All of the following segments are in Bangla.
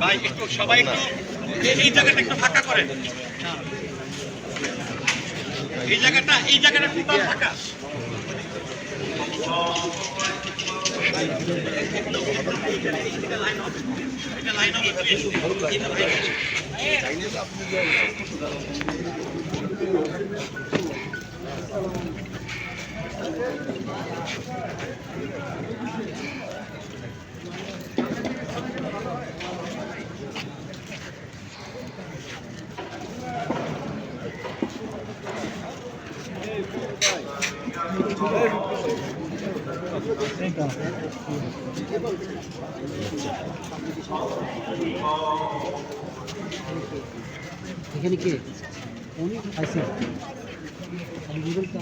ভাই, একটু, সবাই একটু এই জায়গাটা একটু ফাঁকা করেন। এই জায়গাটা এই জায়গাটা টোটাল ফাঁকা। এটা লাইন হবে। এখানে কে উনি আইসি আমি গুগল কা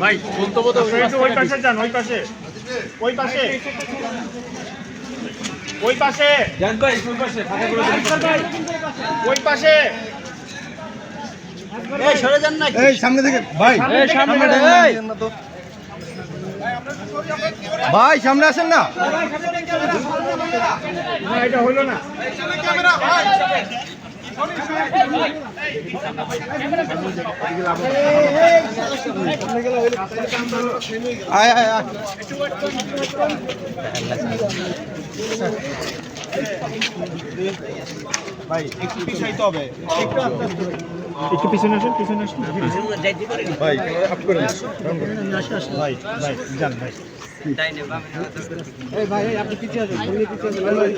ভাই। তো ওই পাশে যান ওই পাশে। ওই পাশে। ওই পাশে। ওই পাশে এই সরে যান না। এই সামনে থেকে। ভাই সামনে ভাই সামনে আসেন না। না, এটা হইল না। আয় আয় আয় ভাই পিছাইতে হবে একটু পিছনে আসেন পিছনে আসেন। ভাই আপ করে ভাই ভাই, যান, ভাই। সামনে পিছিয়ে আসুন ভাই, ভাই।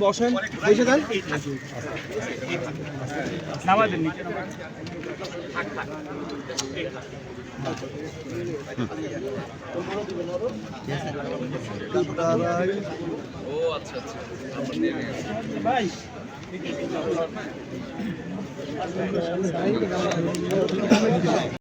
বসেন